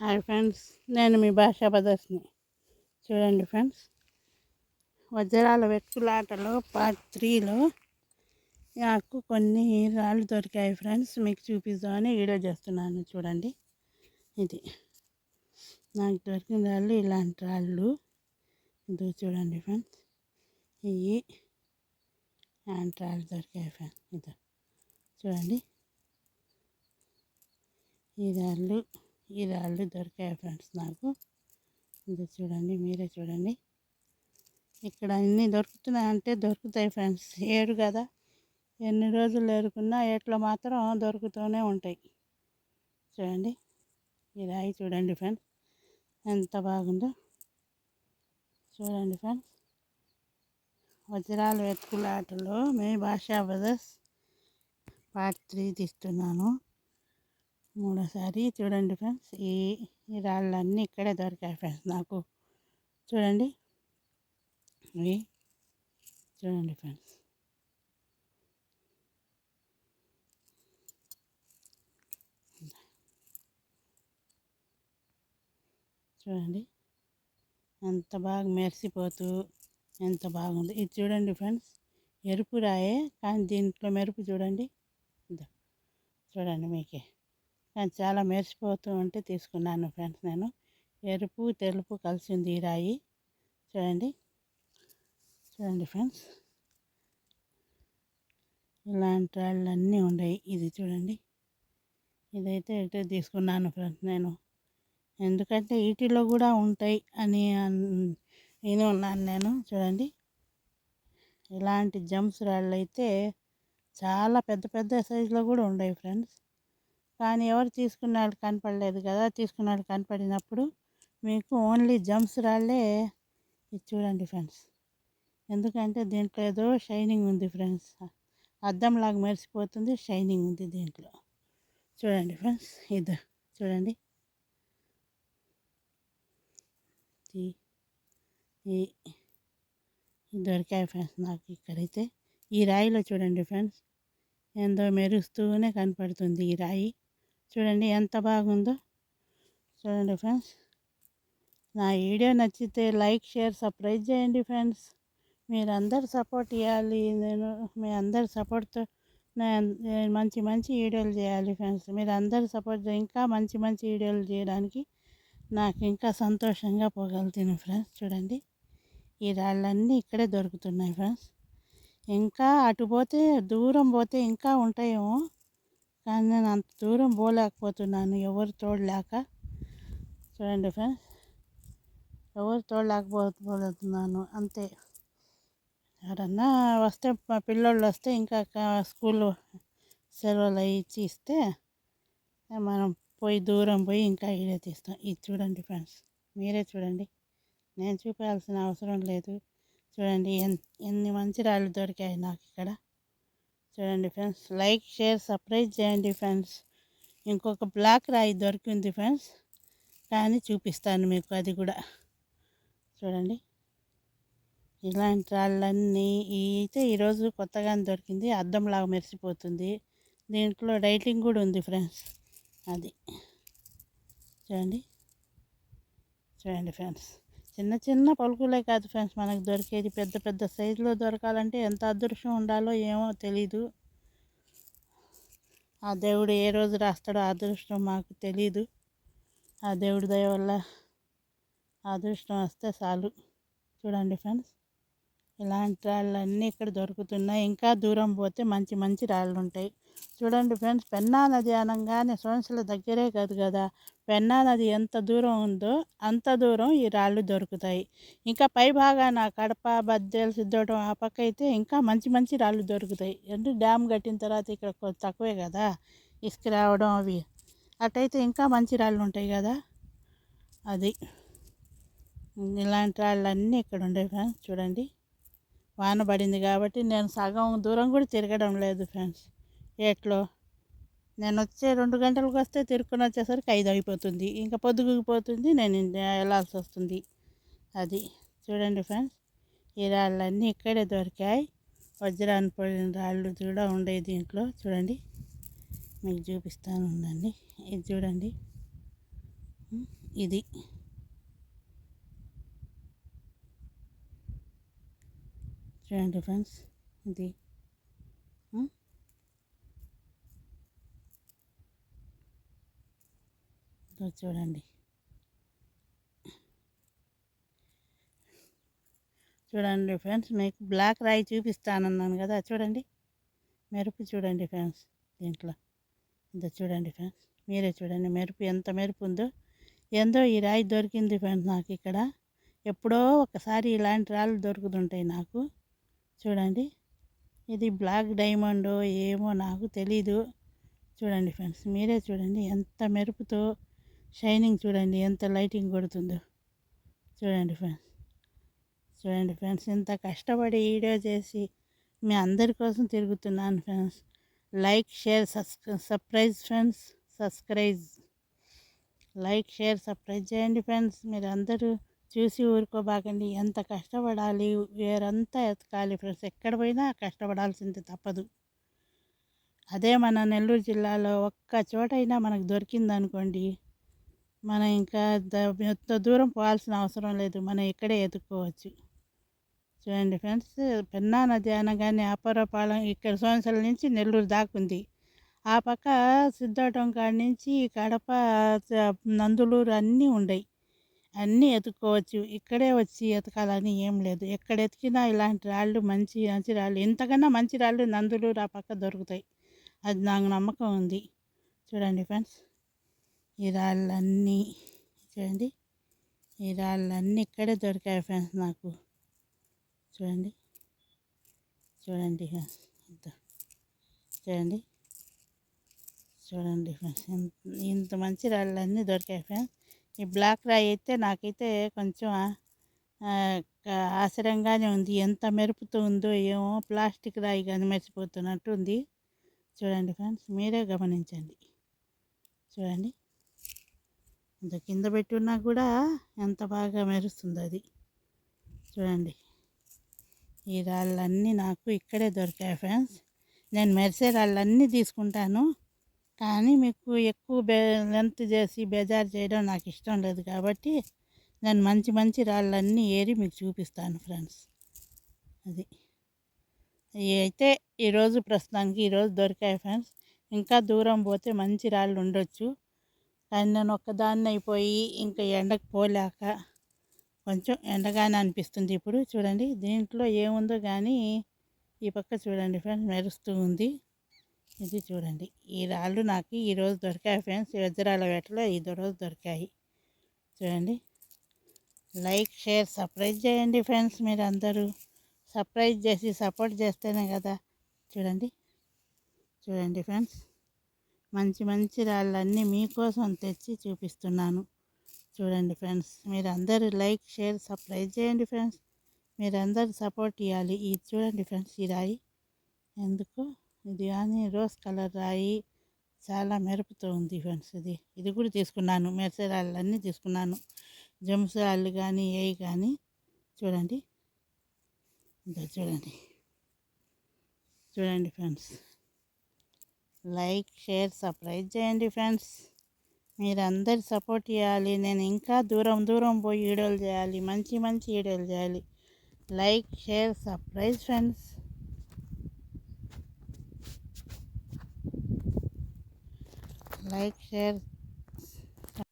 Hi friends నేను మీ భాషా ప్రదర్శిని. చూడండి ఫ్రెండ్స్ వజ్రాల వెక్కులాటలో పార్ట్ త్రీలో నాకు కొన్ని రాళ్ళు దొరికాయి ఫ్రెండ్స్ మీకు చూపిద్దామని వీడియో చేస్తున్నాను. చూడండి ఇది నాకు దొరికిన రాళ్ళు ఇలాంటి రాళ్ళు. ఇది చూడండి ఫ్రెండ్స్ ఇవి ఇలాంటి రాళ్ళు దొరికాయి ఫ్రెండ్స్ ఇది చూడండి. ఈ రాళ్ళు ఈ రాళ్ళు దొరికాయి ఫ్రెండ్స్ నాకు. ఇది చూడండి మీరే చూడండి. ఇక్కడ అన్నీ దొరుకుతున్నాయి అంటే దొరుకుతాయి ఫ్రెండ్స్. ఏడు కదా ఎన్ని రోజులు ఎరుకున్నా ఏట్లో మాత్రం దొరుకుతూనే ఉంటాయి. చూడండి ఈ రాయి చూడండి ఫ్రెండ్స్ ఎంత బాగుందో. చూడండి ఫ్రెండ్స్ వజ్రాలు వెతుకులాటలో మీ భాషా బ్రదర్స్ పార్ట్ త్రీ తీస్తున్నాను. మూడోసారి చూడండి ఫ్రెండ్స్ ఈ ఈ రాళ్ళన్నీ ఇక్కడే దొరికాయి ఫ్రెండ్స్ నాకు. చూడండి. ఇవి చూడండి ఫ్రెండ్స్. చూడండి. ఎంత బాగా మెరిసిపోతూ ఎంత బాగుంది. ఇది చూడండి ఫ్రెండ్స్ ఎరుపు రాయే కానీ దీంట్లో మెరుపు చూడండి. చూడండి మీకే. కానీ చాలా మెరిసిపోతూ ఉంటే తీసుకున్నాను ఫ్రెండ్స్ నేను. ఎరుపు తెలుపు కలిసింది ఈ రాయి. చూడండి. చూడండి ఫ్రెండ్స్. ఇలాంటి రాళ్ళు అన్నీ ఉన్నాయి ఇది చూడండి. ఇదైతే ఇటే తీసుకున్నాను ఫ్రెండ్స్ నేను. ఎందుకంటే వీటిలో కూడా ఉంటాయి అని నేను ఉన్నాను నేను. చూడండి. ఇలాంటి జంప్స్ రాళ్ళు అయితే చాలా పెద్ద పెద్ద సైజులో కూడా ఉన్నాయి ఫ్రెండ్స్. కానీ ఎవరు తీసుకున్న వాళ్ళు కనపడలేదు కదా తీసుకున్న వాళ్ళు కనపడినప్పుడు మీకు ఓన్లీ జంప్స్ రాళ్ళే ఇది చూడండి ఫ్రెండ్స్. ఎందుకంటే దీంట్లో ఏదో షైనింగ్ ఉంది ఫ్రెండ్స్. అద్దంలాగా మెరిసిపోతుంది షైనింగ్ ఉంది దీంట్లో. చూడండి ఫ్రెండ్స్ ఇది చూడండి. ఈ దొరికాయి ఫ్రెండ్స్ నాకు ఇక్కడైతే. ఈ రాయిలో చూడండి ఫ్రెండ్స్ ఎంతో మెరుస్తూనే కనపడుతుంది ఈ రాయి. చూడండి ఎంత బాగుందో. చూడండి ఫ్రెండ్స్. నా వీడియో నచ్చితే లైక్ షేర్ సబ్స్క్రైబ్ చేయండి ఫ్రెండ్స్. మీరందరు సపోర్ట్ ఇవ్వాలి నేను మీ అందరి సపోర్ట్తో నేను మంచి మంచి వీడియోలు చేయాలి ఫ్రెండ్స్. మీరు అందరు సపోర్ట్ ఇంకా మంచి మంచి వీడియోలు చేయడానికి నాకు ఇంకా సంతోషంగా పోగలుగుతాను ఫ్రెండ్స్. చూడండి. ఈ రాళ్ళన్నీ ఇక్కడే దొరుకుతున్నాయి ఫ్రెండ్స్. ఇంకా అటు పోతే దూరం పోతే ఇంకా ఉంటాయేమో. కానీ నేను అంత దూరం పోలేకపోతున్నాను. ఎవరు తోడలేక? చూడండి ఫ్రెండ్స్. ఎవరు తోడలేకపోతున్నాను? అంతే. ఎవరన్నా వస్తే మా పిల్లోళ్ళు వస్తే ఇంకా స్కూల్లో సెలవులు ఇచ్చి ఇస్తే మనం పోయి దూరం పోయి ఇంకా ఇదే తీస్తాం. ఇది చూడండి ఫ్రెండ్స్. మీరే చూడండి. నేను చూపాల్సిన అవసరం లేదు. చూడండి ఎన్ని మంచి రాళ్ళు దొరికాయి నాకు ఇక్కడ. చూడండి ఫ్రెండ్స్. లైక్ షేర్ సర్ప్రైజ్ చేయండి ఫ్రెండ్స్. ఇంకొక బ్లాక్ రాయి దొరికింది ఫ్రెండ్స్. కానీ చూపిస్తాను మీకు అది కూడా. చూడండి. ఇలాంటి రాళ్ళన్నీ అయితే ఈరోజు కొత్తగానే దొరికింది. అద్దంలాగా మెరిసిపోతుంది. దీంట్లో రైటింగ్ కూడా ఉంది ఫ్రెండ్స్. అది. చూడండి. చూడండి ఫ్రెండ్స్. చిన్న చిన్న పలుకులే కాదు ఫ్రెండ్స్ మనకు దొరికేది పెద్ద పెద్ద సైజులో దొరకాలంటే ఎంత అదృష్టం ఉండాలో ఏమో తెలీదు. ఆ దేవుడు ఏ రోజు రాస్తాడో అదృష్టం మాకు తెలీదు. ఆ దేవుడి దయ వల్ల అదృష్టం వస్తే చాలు. చూడండి ఫ్రెండ్స్ ఇలాంటి రాళ్ళు అన్నీ ఇక్కడ దొరుకుతున్నాయి. ఇంకా దూరం పోతే మంచి మంచి రాళ్ళు ఉంటాయి చూడండి ఫ్రెండ్స్ పెన్నా నది అనగానే సోన్సుల దగ్గరే కాదు కదా. పెన్నా నది ఎంత దూరం ఉందో అంత దూరం ఈ రాళ్ళు దొరుకుతాయి. ఇంకా పై భాగాన కడప బద్దెలు సిద్ధోటం ఆ పక్క అయితే ఇంకా మంచి మంచి రాళ్ళు దొరుకుతాయి. అంటే డ్యామ్ కట్టిన తర్వాత ఇక్కడ తక్కువే కదా ఇసుక రావడం అవి. అటైతే ఇంకా మంచి రాళ్ళు ఉంటాయి కదా. అది. ఇలాంటి రాళ్ళు అన్నీ ఇక్కడ ఉండే ఫ్రెండ్స్ చూడండి. వాన పడింది కాబట్టి నేను సగం దూరం కూడా తిరగడం లేదు ఫ్రెండ్స్. ఏట్లో నేను వచ్చే రెండు గంటలకు వస్తే తిరుక్కుని వచ్చేసరికి ఐదు అయిపోతుంది. ఇంకా పొద్దుగుపోతుంది నేను వెళ్ళాల్సి వస్తుంది అది చూడండి ఫ్రెండ్స్ ఈ రాళ్ళన్నీ ఇక్కడే దొరికాయి. వజ్రాన్ని పడిన రాళ్ళు కూడా ఉండే దీంట్లో. చూడండి మీకు చూపిస్తాను ఉండండి ఇది చూడండి. ఇది. చూడండి ఫ్రెండ్స్ ఇది. ఉమ్, చూడండి. చూడండి ఫ్రెండ్స్ మీకు బ్లాక్ రాయి చూపిస్తానన్నాను కదా చూడండి. మెరుపు చూడండి ఫ్రెండ్స్ దీంట్లో. ఇంత చూడండి ఫ్రెండ్స్ మీరే చూడండి మెరుపు ఎంత మెరుపు ఉందో. ఏందో ఈ రాయి దొరికింది ఫ్రెండ్స్ నాకు ఇక్కడ. ఎప్పుడో ఒకసారి ఇలాంటి రాళ్ళు దొరుకుతుంటాయి నాకు. చూడండి. ఇది బ్లాక్ డైమండ్ ఏమో నాకు తెలీదు. చూడండి ఫ్రెండ్స్ మీరే చూడండి ఎంత మెరుపుతో షైనింగ్ చూడండి ఎంత లైటింగ్ కొడుతుందో. చూడండి ఫ్రెండ్స్. చూడండి ఫ్రెండ్స్ ఇంత కష్టపడి వీడియో చేసి మీ అందరి కోసం తిరుగుతున్నాను friends. Like share surprise friends subscribe. Like share surprise చేయండి ఫ్రెండ్స్. మీరు అందరూ చూసి ఊరుకోబాకండి. ఎంత కష్టపడాలి వేరంతా ఎతకాలి ఫ్రెండ్స్. ఎక్కడ పోయినా కష్టపడాల్సింది తప్పదు. అదే మన నెల్లూరు జిల్లాలో ఒక్క చోటైనా మనకు దొరికిందనుకోండి మనం ఇంకా ఎంత దూరం పోవాల్సిన అవసరం లేదు. మనం ఇక్కడే ఎదుర్కోవచ్చు. చూడండి ఫ్రెండ్స్ పెన్నా నది అనగానే అపరపాలెం ఇక్కడ సోమసల నుంచి నెల్లూరు దాకా ఉంది. ఆ పక్క సిద్ధవటం కాడి నుంచి కడప నందులూరు అన్నీ ఉండయి. అన్నీ ఎత్తుకోవచ్చు ఇక్కడే వచ్చి ఎతకాలని ఏం లేదు. ఎక్కడ ఎతికినా ఇలాంటి రాళ్ళు మంచి మంచి రాళ్ళు. ఇంతకన్నా మంచి రాళ్ళు నందులూరు ఆ పక్క దొరుకుతాయి. అది నాకు నమ్మకం ఉంది. చూడండి ఫ్రెండ్స్. ఈ రాళ్ళన్నీ చూడండి. ఈ రాళ్ళన్నీ ఇక్కడే దొరికాయి ఫ్రెండ్స్ నాకు. చూడండి. చూడండి ఇంత చూడండి. చూడండి ఫ్రెండ్స్ ఇంత- ఇంత మంచి రాళ్ళన్నీ దొరికాయి ఫ్రెండ్స్. ఈ బ్లాక్ రాయి అయితే నాకైతే కొంచెం ఆ, ఆశ్చర్యంగానే ఉంది. ఎంత మెరుపుతూ ఉందో ఏమో ప్లాస్టిక్ రాయి కానీ మెరిసిపోతున్నట్టు ఉంది. చూడండి ఫ్రెండ్స్ మీరే గమనించండి. చూడండి. ఇంత కింద పెట్టున్నా కూడా ఎంత బాగా మెరుస్తుంది అది. చూడండి. ఈ రాళ్ళన్నీ నాకు ఇక్కడే దొరికాయి ఫ్రెండ్స్. నేను మెరిసే రాళ్ళన్నీ తీసుకుంటాను. కానీ మీకు ఎక్కువ బే లెంత్ చేసి బేజారు చేయడం నాకు ఇష్టం లేదు కాబట్టి నేను మంచి మంచి రాళ్ళన్నీ ఏరి మీకు చూపిస్తాను ఫ్రెండ్స్. అది. అయితే ఈరోజు ప్రస్తుతానికి ఈరోజు దొరికాయి ఫ్రెండ్స్. ఇంకా దూరం పోతే మంచి రాళ్ళు ఉండొచ్చు. కానీ నేను ఒక్కదాన్ని అయిపోయి ఇంకా ఎండకు పోలేక కొంచెం ఎండగానే అనిపిస్తుంది ఇప్పుడు. చూడండి దీంట్లో ఏముందో కానీ ఈ పక్క చూడండి ఫ్రెండ్స్ మెరుస్తూ ఉంది. ఇది చూడండి. ఈ రాళ్ళు నాకు ఈరోజు దొరికాయి ఫ్రెండ్స్. వజ్రాల వేటలో ఈ రోజు దొరికాయి. చూడండి. లైక్ షేర్ సర్ప్రైజ్ చేయండి ఫ్రెండ్స్ మీరు అందరూ సర్ప్రైజ్ చేసి సపోర్ట్ చేస్తేనే కదా. చూడండి. చూడండి ఫ్రెండ్స్. మంచి మంచి రాళ్ళన్నీ మీకోసం తెచ్చి చూపిస్తున్నాను. చూడండి ఫ్రెండ్స్ మీరందరూ లైక్ షేర్ సబ్స్క్రైబ్ చేయండి ఫ్రెండ్స్. మీరందరూ సపోర్ట్ ఇవ్వాలి ఇది చూడండి ఫ్రెండ్స్ ఈ రాయి. ఎందుకు? ఇది కానీ రోజ్ కలర్ రాయి చాలా మెరుపుతో ఉంది ఫ్రెండ్స్ ఇది. ఇది కూడా తీసుకున్నాను. మెరిసే రాళ్ళన్నీ తీసుకున్నాను. జమ్స్ రాళ్ళు కానీ ఏవి కానీ. చూడండి. ఇంకా చూడండి. చూడండి ఫ్రెండ్స్. లైక్ షేర్ సబ్స్క్రైబ్ చేయండి ఫ్రెండ్స్. మీరందరి సపోర్ట్ చేయాలి. నేను ఇంకా దూరం దూరం పోయి వీడియోలు చేయాలి. మంచి మంచి వీడియోలు చేయాలి. Like share subscribe friends. Like share